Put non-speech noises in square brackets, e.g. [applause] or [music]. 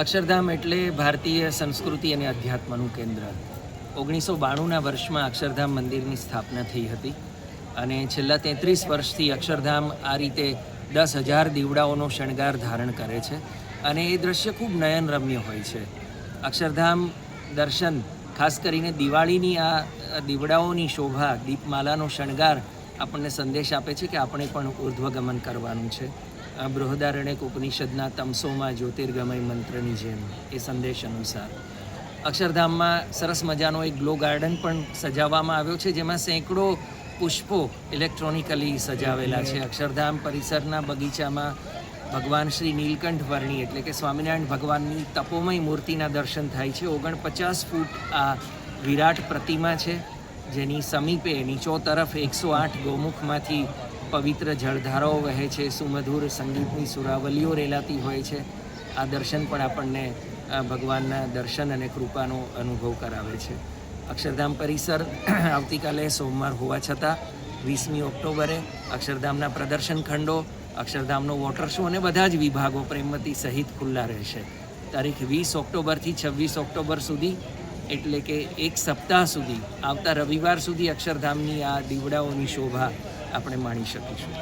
અક્ષરધામ એટલે ભારતીય સંસ્કૃતિ અને અધ્યાત્મનું કેન્દ્ર. ઓગણીસો બાણુંના વર્ષમાં અક્ષરધામ મંદિરની સ્થાપના થઈ હતી અને છેલ્લા તેત્રીસ વર્ષથી અક્ષરધામ આ રીતે દસ હજાર દીવડાઓનો શણગાર ધારણ કરે છે અને એ દ્રશ્ય ખૂબ નયનરમ્ય હોય છે. અક્ષરધામ દર્શન, ખાસ કરીને દિવાળીની આ દીવડાઓની શોભા, દીપમાલાનો શણગાર આપણને સંદેશ આપે છે કે આપણે પણ ઉર્ધ્વગમન કરવાનું છે. આ બૃહદારણ્યક ઉપનિષદના તમસોમાં જ્યોતિર્ગમય મંત્રની જેમ એ સંદેશ અનુસાર. અક્ષરધામમાં સરસ મજાનો એક ગ્લો ગાર્ડન પણ સજાવવામાં આવ્યો છે, જેમાં સેંકડો પુષ્પો ઇલેક્ટ્રોનિકલી સજાવેલા છે. અક્ષરધામ પરિસરના બગીચામાં ભગવાન શ્રી નીલકંઠ વર્ણી એટલે કે સ્વામિનારાયણ ભગવાનની તપોમય મૂર્તિના દર્શન થાય છે. ઓગણપચાસ ફૂટ આ વિરાટ પ્રતિમા છે, જેની સમીપે નીચો તરફ એકસો આઠ ગૌમુખમાંથી પવિત્ર જળધારાઓ વહે છે, સુમધુર સંગીતની સુરાવલીઓ રેલાતી હોય છે. આ દર્શન પણ આપણને ભગવાનના દર્શન અને કૃપાનો અનુભવ કરાવે છે. અક્ષરધામ પરિસર [clears throat] આવતીકાલે સોમવાર હોવા છતાં વીસમી ઓક્ટોબરે અક્ષરધામના પ્રદર્શન ખંડો, અક્ષરધામનો વોટર શો અને બધા જ વિભાગો પ્રેમવતી સહિત ખુલ્લા રહેશે. તારીખ વીસ ઓક્ટોબરથી છવ્વીસ ઓક્ટોબર સુધી, એટલે કે એક સપ્તાહ સુધી, આવતા રવિવાર સુધી અક્ષરધામની આ દીવડાઓની શોભા આપણે માણી શકીશું.